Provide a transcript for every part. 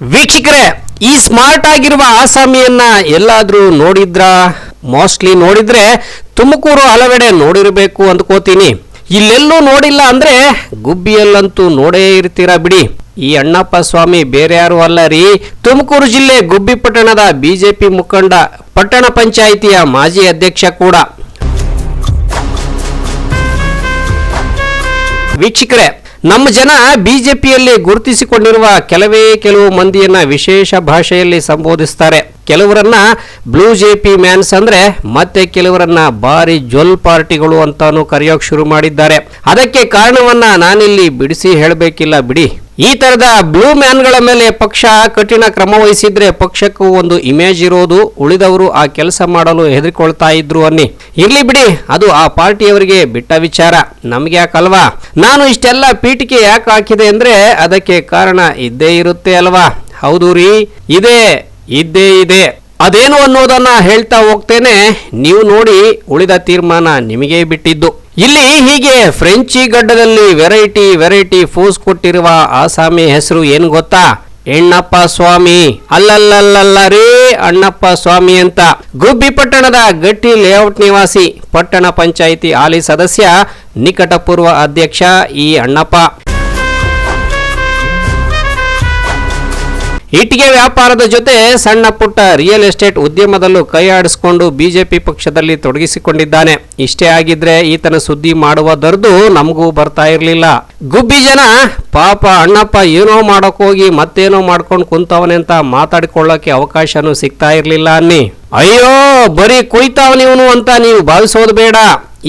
ವೀಕ್ಷಕರೇ, ಈ ಸ್ಮಾರ್ಟ್ ಆಗಿರುವ ಆಸಾಮಿಯನ್ನ ಎಲ್ಲಾದರೂ ನೋಡಿದ್ರಾ? ಮೋಸ್ಟ್ಲಿ ನೋಡಿದ್ರೆ ತುಮಕೂರು ಹಲವೆಡೆ ನೋಡಿರಬೇಕು ಅಂದ್ಕೋತೀನಿ. ಇಲ್ಲೆಲ್ಲೂ ನೋಡಿಲ್ಲ ಅಂದ್ರೆ ಗುಬ್ಬಿಯಲ್ಲಂತೂ ನೋಡೇ ಇರ್ತೀರಾ ಬಿಡಿ. ಈ ಅಣ್ಣಪ್ಪ ಸ್ವಾಮಿ ಬೇರೆ ಯಾರು ಅಲ್ಲ ರೀ. ತುಮಕೂರು ಜಿಲ್ಲೆ ಗುಬ್ಬಿ ಪಟ್ಟಣದ ಬಿಜೆಪಿ ಮುಖಂಡ, ಪಟ್ಟಣ ಪಂಚಾಯಿತಿಯ ಮಾಜಿ ಅಧ್ಯಕ್ಷ ಕೂಡ. ವೀಕ್ಷಕರೇ ನಮ್ಮ ಜನ ಬಿಜೆಪಿಯಲ್ಲಿ ಗುರುತಿಸಿಕೊಂಡಿರುವ ಕೆಲವೇ ಕೆಲವು ಮಂದಿಯನ್ನ ವಿಶೇಷ ಭಾಷೆಯಲ್ಲಿ ಸಂಬೋಧಿಸ್ತಾರೆ. ಕೆಲವರನ್ನ ಬ್ಲೂ ಜೆ ಪಿ ಮ್ಯಾನ್ಸ್ ಅಂದ್ರೆ ಮತ್ತೆ ಕೆಲವರನ್ನ ಬಾರಿ ಜ್ವಲ್ ಪಾರ್ಟಿಗಳು ಅಂತಾನು ಕರೆಯೋಕ್ ಶುರು ಮಾಡಿದ್ದಾರೆ. ಅದಕ್ಕೆ ಕಾರಣವನ್ನ ನಾನಿಲ್ಲಿ ಬಿಡಿಸಿ ಹೇಳಬೇಕಿಲ್ಲ ಬಿಡಿ. ಈ ತರದ ಬ್ಲೂ ಮ್ಯಾನ್ಗಳ ಮೇಲೆ ಪಕ್ಷ ಕಠಿಣ ಕ್ರಮ ವಹಿಸಿದ್ರೆ ಪಕ್ಷಕ್ಕೂ ಒಂದು ಇಮೇಜ್ ಇರೋದು ಉಳಿದವರು ಆ ಕೆಲಸ ಮಾಡಲು ಹೆದರಿಕೊಳ್ತಾ ಇದ್ರು ಅನ್ನಿ. ಇರ್ಲಿ ಬಿಡಿ, ಅದು ಆ ಪಾರ್ಟಿಯವರಿಗೆ ಬಿಟ್ಟ ವಿಚಾರ. ನಮ್ಗೆ ಯಾಕಲ್ವಾ? ನಾನು ಇಷ್ಟೆಲ್ಲ ಪೀಠಿಕೆ ಯಾಕೆ ಹಾಕಿದೆ ಅಂದ್ರೆ ಅದಕ್ಕೆ ಕಾರಣ ಇದ್ದೇ ಇರುತ್ತೆ ಅಲ್ವಾ? ಹೌದು ರೀ, ಇದೆ, ಇದ್ದೇ ಇದೆ. ಅದೇನು ಅನ್ನೋದನ್ನ ಹೇಳ್ತಾ ಹೋಗ್ತೇನೆ. ನೀವು ನೋಡಿ ಉಳಿದ ತೀರ್ಮಾನ ನಿಮಗೆ ಬಿಟ್ಟಿದ್ದು. ಇಲ್ಲಿ ಹೀಗೆ ಫ್ರೆಂಚಿ ಗಡ್ಡದಲ್ಲಿ ವೆರೈಟಿ ವೆರೈಟಿ ಫೋಸ್ ಕೊಟ್ಟಿರುವ ಆಸಾಮಿ ಹೆಸರು ಏನು ಗೊತ್ತಾ? ಎಣ್ಣಪ್ಪ ಸ್ವಾಮಿ. ಅಲ್ಲಲ್ಲಲ್ಲಲ್ಲ ಅಣ್ಣಪ್ಪ ಸ್ವಾಮಿ ಅಂತ. ಗುಬ್ಬಿ ಪಟ್ಟಣದ ಗಟ್ಟಿ ಲೇಔಟ್ ನಿವಾಸಿ, ಪಟ್ಟಣ ಪಂಚಾಯಿತಿ ಹಾಲಿ ಸದಸ್ಯ, ನಿಕಟಪೂರ್ವ ಅಧ್ಯಕ್ಷ ಈ ಅಣ್ಣಪ್ಪ. ಇಟ್ಟಿಗೆ ವ್ಯಾಪಾರದ ಜೊತೆ ಸಣ್ಣ ಪುಟ್ಟ ರಿಯಲ್ ಎಸ್ಟೇಟ್ ಉದ್ಯಮದಲ್ಲೂ ಕೈ ಆಡಿಸಿಕೊಂಡು ಬಿಜೆಪಿ ಪಕ್ಷದಲ್ಲಿ ತೊಡಗಿಸಿಕೊಂಡಿದ್ದಾನೆ. ಇಷ್ಟೇ ಆಗಿದ್ರೆ ಈತನ ಸುದ್ದಿ ಮಾಡುವ ದರ್ದು ನಮಗೂ ಬರ್ತಾ ಇರಲಿಲ್ಲ. ಗುಬ್ಬಿ ಜನ, ಪಾಪ ಅಣ್ಣಪ್ಪ ಏನೋ ಮಾಡೋಕ್ಕೋಗಿ ಮತ್ತೇನೋ ಮಾಡ್ಕೊಂಡು ಕುಂತವನೆ ಅಂತ ಮಾತಾಡಿಕೊಳ್ಳೋಕೆ ಅವಕಾಶನೂ ಸಿಗ್ತಾ ಇರಲಿಲ್ಲ ಅನ್ನಿ. ಅಯ್ಯೋ, ಬರೀ ಕುಯ್ತಾವನಿವನು ಅಂತ ನೀವು ಭಾವಿಸೋದು ಬೇಡ.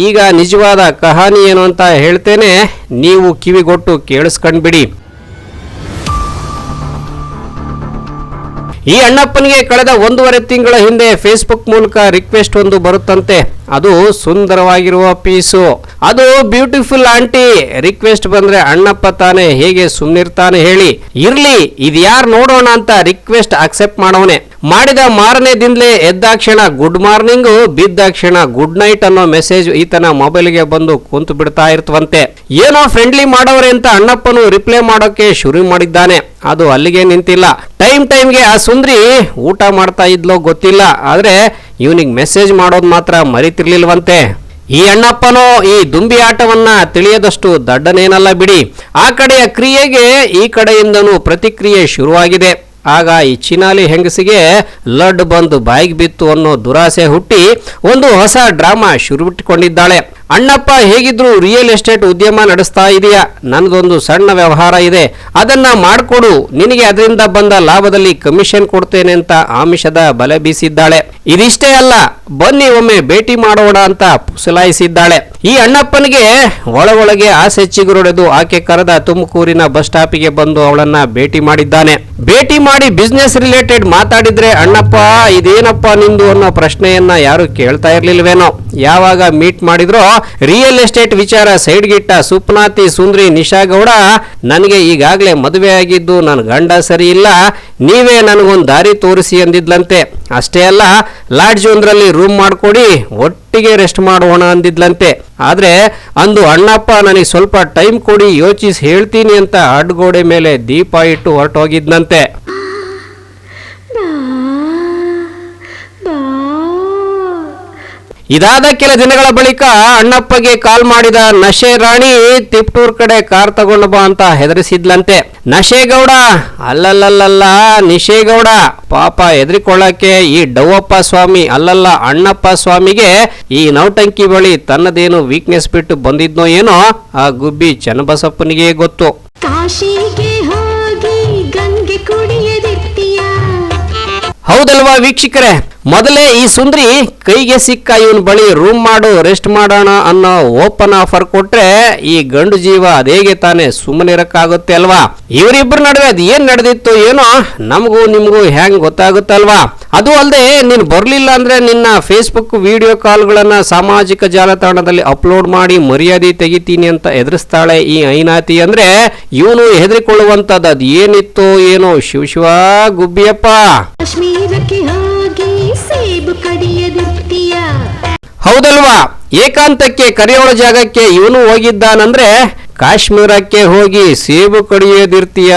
ಈಗ ನಿಜವಾದ ಕಹಾನಿ ಏನು ಅಂತ ಹೇಳ್ತೇನೆ, ನೀವು ಕಿವಿಗೊಟ್ಟು ಕೇಳಿಸ್ಕೊಂಡ್ಬಿಡಿ. ಈ ಅಣ್ಣಪ್ಪನಿಗೆ ಕಳೆದ ಒಂದೂವರೆ ತಿಂಗಳ ಹಿಂದೆ ಫೇಸ್ಬುಕ್ ಮೂಲಕ ರಿಕ್ವೆಸ್ಟ್ ಒಂದು ಬರುತ್ತಂತೆ. ಅದು ಸುಂದರವಾಗಿರುವ ಪೀಸು. ಅದು ಬ್ಯೂಟಿಫುಲ್ ಆಂಟಿ ರಿಕ್ವೆಸ್ಟ್ ಬಂದ್ರೆ ಅಣ್ಣಪ್ಪ ತಾನೇ ಹೇಗೆ ಸುಮ್ನಿರ್ತಾನೆ ಹೇಳಿ. ಇರ್ಲಿ, ಇದ್ಯಾರು ನೋಡೋಣ ಅಂತ ರಿಕ್ವೆಸ್ಟ್ ಅಕ್ಸೆಪ್ಟ್ ಮಾಡವನೆ. ಮಾಡಿದ ಮಾರನೇ ದಿನಲೇ ಎದ್ದಾಕ್ಷಣ ಗುಡ್ ಮಾರ್ನಿಂಗ್ ಬಿದ್ದಾಕ್ಷಣ ಗುಡ್ ನೈಟ್ ಅನ್ನೋ ಮೆಸೇಜ್ ಈತನ ಮೊಬೈಲ್ಗೆ ಬಂದು ಕುಂತು ಬಿಡ್ತಾ ಇರ್ತವಂತೆ. ಏನೋ ಫ್ರೆಂಡ್ಲಿ ಮಾಡೋರೆ ಅಂತ ಅಣ್ಣಪ್ಪನು ರಿಪ್ಲೈ ಮಾಡೋಕೆ ಶುರು ಮಾಡಿದ್ದಾನೆ. ಅದು ಅಲ್ಲಿಗೆ ನಿಂತಿಲ್ಲ. ಟೈಮ್ ಟೈಮ್ಗೆ ಆ ಸುಂದ್ರಿ ಊಟ ಮಾಡ್ತಾ ಇದ್ಲೋ ಗೊತ್ತಿಲ್ಲ. ಆದ್ರೆ ಇವನಿಗೆ ಮೆಸೇಜ್ ಮಾಡೋದು ಮಾತ್ರ ಮರಿತಿರ್ಲಿಲ್ವಂತೆ. ಈ ಅಣ್ಣಪ್ಪನೋ, ಈ ದುಂಬಿ ಆಟವನ್ನ ತಿಳಿಯದಷ್ಟು ದಡ್ಡನೇನಲ್ಲ ಬಿಡಿ. ಆ ಕಡೆಯ ಕ್ರಿಯೆಗೆ ಈ ಕಡೆಯಿಂದನೂ ಪ್ರತಿಕ್ರಿಯೆ ಶುರುವಾಗಿದೆ. ಆಗ ಈ ಚಿನಾಲಿ ಹೆಂಗಸಿಗೆ ಲಡ್ ಬಂದು ಬಾಯಿಗೆ ಬಿತ್ತು ಅನ್ನೋ ದುರಾಸೆ ಹುಟ್ಟಿ ಒಂದು ಹೊಸ ಡ್ರಾಮಾ ಶುರುಬಿಟ್ಟುಕೊಂಡಿದ್ದಾಳೆ. ಅಣ್ಣಪ್ಪ ಹೇಗಿದ್ರು ರಿಯಲ್ ಎಸ್ಟೇಟ್ ಉದ್ಯಮ ನಡೆಸ್ತಾ ಇದೆಯಾ? ನನ್ನದೊಂದು ಸಣ್ಣ ವ್ಯವಹಾರ ಇದೆ. ಅದನ್ನ ಮಾಡಿಕೊಡು. ನಿನಗೆ ಅದರಿಂದ ಬಂದ ಲಾಭದಲ್ಲಿ ಕಮಿಷನ್ ಕೊಡ್ತೇನೆ ಅಂತ ಆಮಿಷದ ಬಲೆ ಬೀಸಿದ್ದಾಳೆ. ಇದಿಷ್ಟೇ ಅಲ್ಲ, ಬನ್ನಿ ಒಮ್ಮೆ ಭೇಟಿ ಮಾಡೋಣ ಅಂತ ಪುಸಲಾಯಿಸಿದ್ದಾಳೆ. ಈ ಅಣ್ಣಪ್ಪನಿಗೆ ಒಳ ಒಳಗೆ ಆಸೆ ಚಿಗುರೊಡೆದು ಆಕೆ ಕರೆದ ತುಮಕೂರಿನ ಬಸ್ ಸ್ಟಾಪಿಗೆ ಬಂದು ಅವಳನ್ನ ಭೇಟಿ ಮಾಡಿದ್ದಾನೆ. ಭೇಟಿ ಮಾಡಿ ಬಿಸ್ನೆಸ್ ರಿಲೇಟೆಡ್ ಮಾತಾಡಿದ್ರೆ, ಅಣ್ಣಪ್ಪ, ಇದೇನಪ್ಪ ನಿಂದು ಅನ್ನೋ ಪ್ರಶ್ನೆಯನ್ನ ಯಾರು ಕೇಳ್ತಾ ಇರ್ಲಿಲ್ವೇನೋ? ಯಾವಾಗ ಮೀಟ್ ಮಾಡಿದ್ರೋ ರಿಯಲ್ ಎಸ್ಟೇಟ್ ವಿಚಾರ ಸೈಡ್ಗಿಟ್ಟ ಸುಪ್ನಾತಿ ಸುಂದ್ರಿ ನಿಶಾ ಗೌಡ ನನಗೆ ಈಗಾಗಲೇ ಮದುವೆ ಆಗಿದ್ದು ನನ್ನ ಗಂಡ ಸರಿ ಇಲ್ಲ, ನೀವೇ ನನಗೊಂದು ದಾರಿ ತೋರಿಸಿ ಅಂದಿದ್ಲಂತೆ. ಅಷ್ಟೇ ಅಲ್ಲ, ಲಾಡ್ಜ್ ಒಂದರಲ್ಲಿ ರೂಮ್ ಮಾಡಿಕೊಡಿ, ಒಟ್ಟಿಗೆ ರೆಸ್ಟ್ ಮಾಡೋಣ ಅಂದಿದ್ಲಂತೆ. ಆದರೆ ಅಂದು ಅಣ್ಣಪ್ಪ ನನಗೆ ಸ್ವಲ್ಪ ಟೈಮ್ ಕೊಡಿ ಯೋಚಿಸಿ ಹೇಳ್ತೀನಿ ಅಂತ ಅಡ್ಗೋಡೆ ಮೇಲೆ ದೀಪ ಇಟ್ಟು ಹೊರಟೋಗಿದ್ನಂತೆ. ಇದಾದ ಕೆಲ ದಿನಗಳ ಬಳಿಕ ಅಣ್ಣಪ್ಪಗೆ ಕಾಲ್ ಮಾಡಿದ ನಶೆ ರಾಣಿ ತಿಪ್ಟೂರ್ ಕಡೆ ಕಾರ್ ತಗೊಂಡು ಬಾ ಅಂತ ಹೆದರಿಸಿದ್ಲಂತೆ. ನಶೇಗೌಡ ಅಲ್ಲಲ್ಲಲ್ಲ ನಿಶೇಗೌಡ. ಪಾಪ ಹೆದರಿಕೊಳ್ಳಕ್ಕೆ ಈ ಡವ್ವಪ್ಪ ಸ್ವಾಮಿ, ಅಲ್ಲಲ್ಲ ಅಣ್ಣಪ್ಪ ಸ್ವಾಮಿಗೆ ಈ ನೌಟಂಕಿ ಬಳಿ ತನ್ನದೇನು ವೀಕ್ನೆಸ್ ಬಿಟ್ಟು ಬಂದಿದ್ನೋ ಏನೋ, ಆ ಗುಬ್ಬಿ ಚನ್ನಬಸಪ್ಪನಿಗೆ ಗೊತ್ತು. ಕಾಶಿಗೆ ಹೌದಲ್ವಾ ವೀಕ್ಷಕರೇ? ಮೊದಲೇ ಈ ಸುಂದ್ರಿ ಕೈಗೆ ಸಿಕ್ಕ ಇವನ್ ಬಳಿ ರೂಮ್ ಮಾಡು ರೆಸ್ಟ್ ಮಾಡೋಣ ಅನ್ನೋ ಓಪನ್ ಆಫರ್ ಕೊಟ್ರೆ ಈ ಗಂಡು ಜೀವ ಅದೇಗೆ ತಾನೇ ಸುಮ್ಮನಿರಕ್ಕಾಗುತ್ತೆ ಅಲ್ವಾ? ಇವರಿಬ್ಬರ ನಡುವೆ ಅದು ಏನ್ ನಡೆದಿತ್ತು ಏನೋ ನಮಗೂ ನಿಮಗೂ ಗೊತ್ತಾಗುತ್ತೆ ಗೊತ್ತಾಗುತ್ತಲ್ವಾ? ಅದು ಅಲ್ಲದೆ ನೀನು ಬರಲಿಲ್ಲ ಅಂದ್ರೆ ನಿನ್ನ ಫೇಸ್ಬುಕ್ ವಿಡಿಯೋ ಕಾಲ್ಗಳನ್ನ ಸಾಮಾಜಿಕ ಜಾಲತಾಣದಲ್ಲಿ ಅಪ್ಲೋಡ್ ಮಾಡಿ ಮರ್ಯಾದೆ ತೆಗಿತೀನಿ ಅಂತ ಎದುರಿಸ್ತಾಳೆ ಈ ಐನಾತಿ ಅಂದ್ರೆ ಇವನು ಹೆದರಿಕೊಳ್ಳುವಂತದ್ದು ಅದು ಏನಿತ್ತು ಏನೋ ಶಿವ ಶಿವ ಗುಬ್ಬಿಯಪ್ಪ. ಹೋಗಿ ಸೇಬು ಹೌದಲ್ವಾ? ಏಕಾಂತಕ್ಕೆ ಕರೆಯೋಳ ಜಾಗಕ್ಕೆ ಇವನು ಹೋಗಿದ್ದಾನಂದ್ರೆ ಕಾಶ್ಮೀರಕ್ಕೆ ಹೋಗಿ ಸೇಬು ಕಡಿಯೋದಿರ್ತೀಯ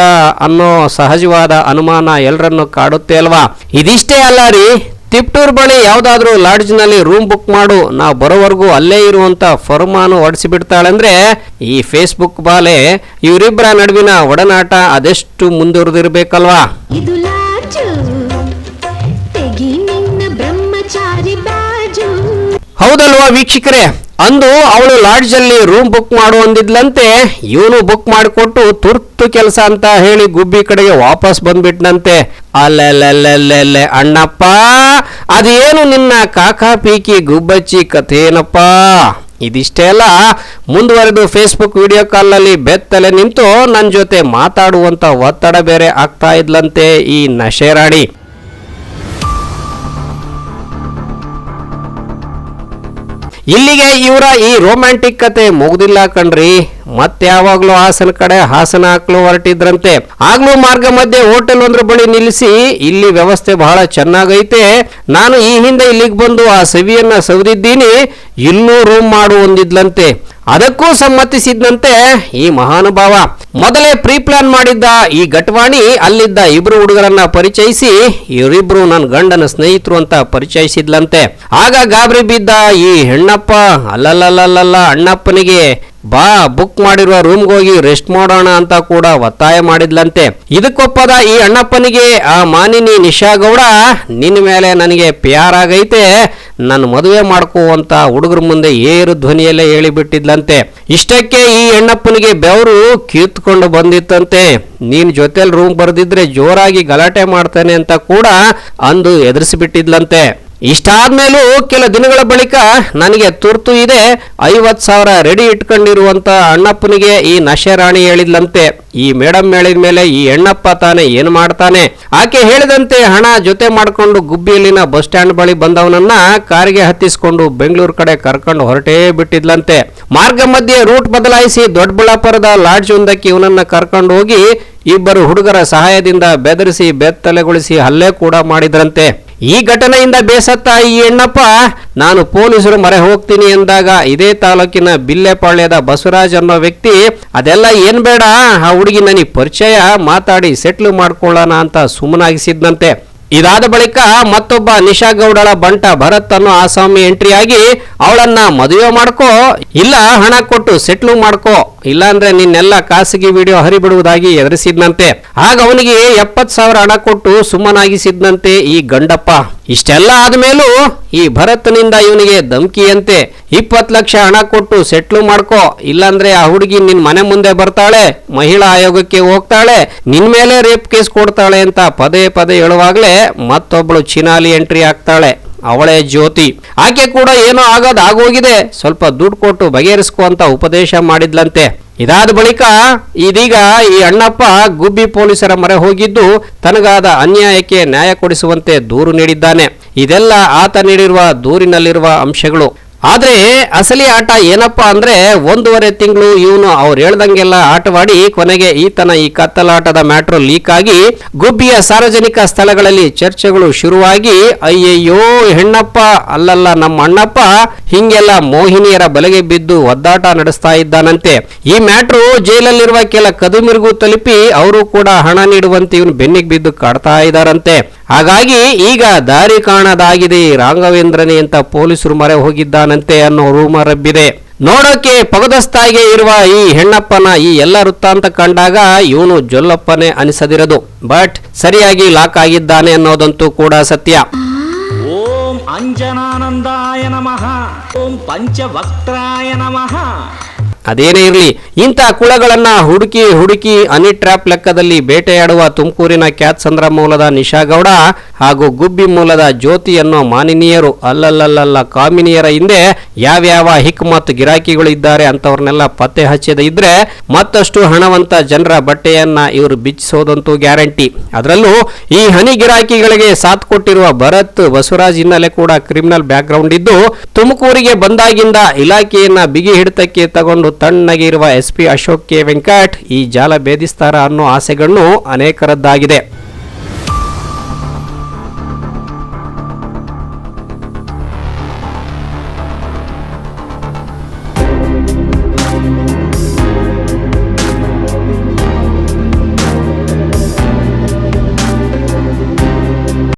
ಅನ್ನೋ ಸಹಜವಾದ ಅನುಮಾನ ಎಲ್ಲರನ್ನು ಕಾಡುತ್ತೆ ಅಲ್ವಾ? ಇದಿಷ್ಟೇ ಅಲ್ಲ ರೀ ತಿಪ್ಟೂರ್ ಬಳಿ ಯಾವ್ದಾದ್ರೂ ಲಾಡ್ಜ್ನಲ್ಲಿ ರೂಮ್ ಬುಕ್ ಮಾಡು ನಾವು ಬರೋವರೆಗೂ ಅಲ್ಲೇ ಇರುವಂತ ಫರ್ಮಾನು ಹೊಡೆಸಿಬಿಡ್ತಾಳಂದ್ರೆ ಈ ಫೇಸ್ಬುಕ್ ಬಾಲೆ ಇವರಿಬ್ಬರ ನಡುವಿನ ಒಡನಾಟ ಅದೆಷ್ಟು ಮುಂದುವರೆದಿರ್ಬೇಕಲ್ವಾ? ಇದು ಹೌದಲ್ವಾ ವೀಕ್ಷಕರೇ? ಅಂದು ಅವಳು ಲಾಡ್ಜಲ್ಲಿ ರೂಮ್ ಬುಕ್ ಮಾಡು ಅಂದಿದ್ಲಂತೆ ಇವನು ಬುಕ್ ಮಾಡಿಕೊಟ್ಟು ತುರ್ತು ಕೆಲಸ ಅಂತ ಹೇಳಿ ಗುಬ್ಬಿ ಕಡೆಗೆ ವಾಪಸ್ ಬಂದ್ಬಿಟ್ನಂತೆ. ಅಲ್ಲೆಲ್ಲೆಲ್ಲೆಲ್ಲೆ ಅಣ್ಣಪ್ಪ, ಅದೇನು ನಿನ್ನ ಕಾಕಾ ಪೀಕಿ ಗುಬ್ಬಚ್ಚಿ ಕಥೇನಪ್ಪ? ಇದಿಷ್ಟೇ ಅಲ್ಲ, ಮುಂದುವರೆದು ಫೇಸ್ಬುಕ್ ವಿಡಿಯೋ ಕಾಲ್ನಲ್ಲಿ ಬೆತ್ತಲೆ ನಿಂತು ನನ್ನ ಜೊತೆ ಮಾತಾಡುವಂತ ಒತ್ತಡ ಬೇರೆ ಆಗ್ತಾ ಇದ್ಲಂತೆ ಈ ನಶೇರಾಣಿ ಇಲ್ಲಿಗೆ ಇವರ ಈ ರೊಮ್ಯಾಂಟಿಕ್ ಕತೆ ಮುಗ್ದಿಲ್ಲ ಕಣ್ರಿ. ಮತ್ತೆ ಯಾವಾಗ್ಲೂ ಹಾಸನ ಕಡೆ ಹಾಸನ ಹಾಕ್ಲು ಹೊರಟಿದ್ರಂತೆ. ಆಗ್ಲೂ ಮಾರ್ಗ ಮಧ್ಯೆ ಹೋಟೆಲ್ ಒಂದ್ರ ಬಳಿ ನಿಲ್ಲಿಸಿ, ಇಲ್ಲಿ ವ್ಯವಸ್ಥೆ ಬಹಳ ಚೆನ್ನಾಗೈತೆ. ನಾನು ಈ ಹಿಂದೆ ಇಲ್ಲಿಗೆ ಬಂದು ಆ ಸವಿಯನ್ನ ಸವರಿದ್ದೀನಿ, ಇಲ್ಲೂ ರೂಮ್ ಮಾಡು ಹೊಂದಿದ್ಲಂತೆ ಅದಕ್ಕೂ ಸಮ್ಮತಿಸಿದಂತೆ ಈ ಮಹಾನುಭಾವ. ಮೊದಲೇ ಪ್ರೀ ಪ್ಲಾನ್ ಮಾಡಿದ್ದ ಈ ಘಟವಾಣಿ, ಅಲ್ಲಿದ್ದ ಇಬ್ರು ಹುಡುಗರನ್ನ ಪರಿಚಯಿಸಿ, ಇವರಿಬ್ರು ನನ್ನ ಗಂಡನ ಸ್ನೇಹಿತರು ಅಂತ ಪರಿಚಯಿಸಿದ್ಲಂತೆ. ಆಗ ಗಾಬರಿ ಬಿದ್ದ ಈ ಹೆಣ್ಣಪ್ಪ ಅಲ್ಲಲ್ಲಲ್ಲಲ್ಲ ಅಣ್ಣಪ್ಪನಿಗೆ ಬಾ ಬುಕ್ ಮಾಡಿರುವ ರೂಮ್ಗೆ ಹೋಗಿ ರೆಸ್ಟ್ ಮಾಡೋಣ ಅಂತ ಕೂಡ ಒತ್ತಾಯ ಮಾಡಿದ್ಲಂತೆ. ಇದಕ್ಕೊಪ್ಪದ ಈ ಅಣ್ಣಪ್ಪನಿಗೆ, ಆ ಮಾನಿನಿ ನಿಶಾಗೌಡ ನಿನ್ನ ಮೇಲೆ ನನಗೆ ಪ್ಯಾರ್ ಆಗೈತೆ ನನ್ನ ಮದುವೆ ಮಾಡ್ಕೋ ಅಂತ ಹುಡುಗರ ಮುಂದೆ ಏರು ಧ್ವನಿಯಲ್ಲೇ ಹೇಳಿಬಿಟ್ಟಿದ್ಲಂತೆ. ಇಷ್ಟಕ್ಕೆ ಈ ಅಣ್ಣಪ್ಪನಿಗೆ ಬೆವರು ಕಿತ್ಕೊಂಡು ಬಂದಿತ್ತಂತೆ. ನೀನ್ ಜೊತೆಲಿ ರೂಮ್ ಬರೆದಿದ್ರೆ ಜೋರಾಗಿ ಗಲಾಟೆ ಮಾಡ್ತಾನೆ ಅಂತ ಕೂಡ ಅಂದು ಎದುರಿಸಿಬಿಟ್ಟಿದ್ಲಂತೆ. ಇಷ್ಟಾದ್ಮೇಲೂ ಕೆಲ ದಿನಗಳ ಬಳಿಕ ನನಗೆ ತುರ್ತು ಇದೆ. ಐವತ್ತು ಸಾವಿರ ರೆಡಿ ಇಟ್ಕೊಂಡಿರುವಂತ ಅಣ್ಣಪ್ಪನಿಗೆ ಈ ನಶೆ ರಾಣಿ ಹೇಳಿದ್ಲಂತೆ. ಈ ಮೇಡಮ್ ಹೇಳಿದ ಮೇಲೆ ಈ ಹೆಣ್ಣಪ್ಪ ತಾನೆ ಏನು ಮಾಡ್ತಾನೆ? ಆಕೆ ಹೇಳಿದಂತೆ ಹಣ ಜೊತೆ ಮಾಡ್ಕೊಂಡು ಗುಬ್ಬಿಯಲ್ಲಿನ ಬಸ್ ಸ್ಟ್ಯಾಂಡ್ ಬಳಿ ಬಂದವನನ್ನ ಕಾರಿಗೆ ಹತ್ತಿಸಿಕೊಂಡು ಬೆಂಗಳೂರು ಕಡೆ ಕರ್ಕೊಂಡು ಹೊರಟೇ ಬಿಟ್ಟಿದ್ಲಂತೆ. ಮಾರ್ಗ ಮಧ್ಯೆ ರೂಟ್ ಬದಲಾಯಿಸಿ ದೊಡ್ಡಬಳ್ಳಾಪುರದ ಲಾಡ್ಜ್ ಒಂದಕ್ಕೆ ಇವನನ್ನ ಕರ್ಕೊಂಡು ಹೋಗಿ ಇಬ್ಬರು ಹುಡುಗರ ಸಹಾಯದಿಂದ ಬೆದರಿಸಿ, ಬೆತ್ತಲೆಗೊಳಿಸಿ ಹಲ್ಲೆ ಕೂಡ ಮಾಡಿದ್ರಂತೆ. ಈ ಘಟನೆಯಿಂದ ಬೇಸತ್ತ ಈ ಹೆಣ್ಣಪ್ಪ, ನಾನು ಪೊಲೀಸರು ಮರೆ ಹೋಗ್ತೀನಿ ಎಂದಾಗ ಇದೇ ತಾಲೂಕಿನ ಬಿಲ್ಲೆಪಾಳ್ಯದ ಬಸವರಾಜ್ ಅನ್ನೋ ವ್ಯಕ್ತಿ, ಅದೆಲ್ಲ ಏನ್ ಬೇಡ, ಆ ಹುಡುಗಿ ನನಗೆ ಪರಿಚಯ, ಮಾತಾಡಿ, ಸೆಟ್ಲ್ ಮಾಡ್ಕೊಳ್ಳೋಣ ಅಂತ ಸುಮ್ಮನಾಗಿಸಿದ್ನಂತೆ. ಇದಾದ ಬಳಿಕ ಮತ್ತೊಬ್ಬ ನಿಶಾ ಗೌಡಳ ಬಂಟ ಭರತ್ ಅನ್ನು ಆಸಾಮಿ ಎಂಟ್ರಿ ಆಗಿ ಅವಳನ್ನ ಮದುವೆ ಮಾಡ್ಕೋ, ಇಲ್ಲ ಹಣ ಕೊಟ್ಟು ಸೆಟ್ಲು ಮಾಡ್ಕೋ, ಇಲ್ಲಾಂದ್ರೆ ನಿನ್ನೆಲ್ಲ ಖಾಸಗಿ ವಿಡಿಯೋ ಹರಿಬಿಡುವುದಾಗಿ ಎದುರಿಸಿದ್ನಂತೆ. ಆಗ ಅವನಿಗೆ ಎಪ್ಪತ್ ಸಾವಿರ ಹಣ ಕೊಟ್ಟು ಸುಮ್ಮನಾಗಿಸಿದ್ನಂತೆ ಈ ಗಂಡಪ್ಪ. ಇಷ್ಟೆಲ್ಲ ಆದಮೇಲೂ ಈ ಭರತ್ನಿಂದ ಇವನಿಗೆ ಧಮಕಿಯಂತೆ ಇಪ್ಪತ್ತು ಲಕ್ಷ ಹಣ ಕೊಟ್ಟು ಸೆಟ್ಲು ಮಾಡ್ಕೋ. ಇಲ್ಲಾಂದ್ರೆ ಆ ಹುಡುಗಿ ನಿನ್ ಮನೆ ಮುಂದೆ ಬರ್ತಾಳೆ, ಮಹಿಳಾ ಆಯೋಗಕ್ಕೆ ಹೋಗ್ತಾಳೆ, ನಿನ್ ಮೇಲೆ ರೇಪ್ ಕೇಸ್ ಕೊಡ್ತಾಳೆ ಅಂತ ಪದೇ ಪದೇ ಹೇಳುವಾಗಲೇ ಮತ್ತೊಬ್ಬಳು ಚಿನಾಲಿ ಎಂಟ್ರಿ ಆಗ್ತಾಳೆ, ಅವಳೇ ಜ್ಯೋತಿ. ಆಕೆ ಕೂಡ ಏನೋ ಆಗೋದ್ ಆಗೋಗಿದೆ, ಸ್ವಲ್ಪ ದುಡ್ಡು ಕೊಟ್ಟು ಬಗೆಹರಿಸ್ಕೋ ಅಂತ ಉಪದೇಶ ಮಾಡಿದ್ಲಂತೆ. ಇದಾದ ಬಳಿಕ ಇದೀಗ ಈ ಅಣ್ಣಪ್ಪ ಗುಬ್ಬಿ ಪೊಲೀಸರ ಮೊರೆ ಹೋಗಿದ್ದು ತನಗಾದ ಅನ್ಯಾಯಕ್ಕೆ ನ್ಯಾಯ ಕೊಡಿಸುವಂತೆ ದೂರು ನೀಡಿದ್ದಾನೆ. ಇದೆಲ್ಲ ಆತ ನೀಡಿರುವ ದೂರಿನಲ್ಲಿರುವ ಅಂಶಗಳು. ಆದ್ರೆ ಅಸಲಿ ಆಟ ಏನಪ್ಪ ಅಂದರೆ ಒಂದೂವರೆ ತಿಂಗಳು ಇವನು ಅವ್ರು ಹೇಳ್ದಂಗೆಲ್ಲ ಆಟವಾಡಿ ಕೊನೆಗೆ ಈತನ ಈ ಕತ್ತಲಾಟದ ಮ್ಯಾಟ್ರು ಲೀಕ್ ಆಗಿ ಗುಬ್ಬಿಯ ಸಾರ್ವಜನಿಕ ಸ್ಥಳಗಳಲ್ಲಿ ಚರ್ಚೆಗಳು ಶುರುವಾಗಿ, ಅಯ್ಯಯ್ಯೋ, ಹೆಣ್ಣಪ್ಪ, ಅಲ್ಲಲ್ಲ ನಮ್ಮ ಅಣ್ಣಪ್ಪ, ಹಿಂಗೆಲ್ಲ ಮೋಹಿನಿಯರ ಬಲೆಗೆ ಬಿದ್ದು ಒದ್ದಾಟ ನಡೆಸ್ತಾ ಇದ್ದಾನಂತೆ. ಈ ಮ್ಯಾಟ್ರು ಜೈಲಲ್ಲಿರುವ ಕೆಲ ಕದುಮಿರ್ಗೂ ತಲುಪಿ, ಅವರು ಕೂಡ ಹಣ ನೀಡುವಂತೆ ಇವನು ಬೆನ್ನಿಗೆ ಬಿದ್ದು ಕಾಡ್ತಾ ಇದ್ದಾರಂತೆ. ಹಾಗಾಗಿ ಈಗ ದಾರಿ ಕಾಣದಾಗಿದೆ. ರಾಘವೇಂದ್ರನೇ ಅಂತ ಪೊಲೀಸರು ಮರೆ ಹೋಗಿದ್ದಾನಂತೆ ಅನ್ನೋ ರೂಮರ್ ಹಬ್ಬಿದೆ. ನೋಡೋಕೆ ಪಗದಸ್ತಾಗೆ ಇರುವ ಈ ಹೆಣ್ಣಪ್ಪನ ಈ ಎಲ್ಲ ವೃತ್ತಾಂತ ಕಂಡಾಗ ಇವನು ಜೊಲ್ಲಪ್ಪನೇ ಅನಿಸದಿರದು. ಬಟ್ ಸರಿಯಾಗಿ ಲಾಕ್ ಆಗಿದ್ದಾನೆ ಅನ್ನೋದಂತೂ ಕೂಡ ಸತ್ಯ. ಓಂ ಅಂಜನಾನಂದಾಯ ನಮಃ. ಓಂ ಪಂಚವಕ್ತ್ರಾಯ ನಮಃ. ಅದೇನೇ ಇರಲಿ, ಇಂಥ ಕುಳಗಳನ್ನ ಹುಡುಕಿ ಹುಡುಕಿ ಅನಿ ಟ್ರ್ಯಾಪ್ ಲೆಕ್ಕದಲ್ಲಿ ಬೇಟೆಯಾಡುವ ತುಮಕೂರಿನ ಕ್ಯಾತ್ಸಂದ್ರ ಮೂಲದ ನಿಶಾಗೌಡ ಹಾಗೂ ಗುಬ್ಬಿ ಮೂಲದ ಜ್ಯೋತಿ ಅನ್ನೋ ಮಾನಿನಿಯರು ಅಲ್ಲಲ್ಲಲ್ಲ ಕಾಮಿನಿಯರ ಹಿಂದೆ ಯಾವ್ಯಾವ ಹಿಕ್ಮತ್ ಗಿರಾಕಿಗಳು ಇದ್ದಾರೆ ಅಂತವ್ರನ್ನೆಲ್ಲ ಪತ್ತೆ ಹಚ್ಚದ ಇದ್ರೆ ಮತ್ತಷ್ಟು ಹಣವಂತ ಜನರ ಬಟ್ಟೆಯನ್ನ ಇವರು ಬಿಚ್ಚಿಸೋದಂತೂ ಗ್ಯಾರಂಟಿ. ಅದರಲ್ಲೂ ಈ ಹನಿ ಗಿರಾಕಿಗಳಿಗೆ ಸಾಥ್ ಕೊಟ್ಟಿರುವ ಭರತ್ ಬಸವರಾಜ್ ಹಿನ್ನೆಲೆ ಕೂಡ ಕ್ರಿಮಿನಲ್ ಬ್ಯಾಕ್ ಇದ್ದು, ತುಮಕೂರಿಗೆ ಬಂದಾಗಿಂದ ಇಲಾಖೆಯನ್ನ ಬಿಗಿ ಹಿಡಿತಕ್ಕೆ ತಗೊಂಡು ತಣ್ಣಗೆ ಎಸ್ಪಿ ಅಶೋಕ್ ಕೆ ವೆಂಕಟ್ ಈ ಜಾಲ ಭೇದಿಸ್ತಾರ ಅನ್ನೋ ಆಸೆಗಳನ್ನು ಅನೇಕರದ್ದಾಗಿದೆ.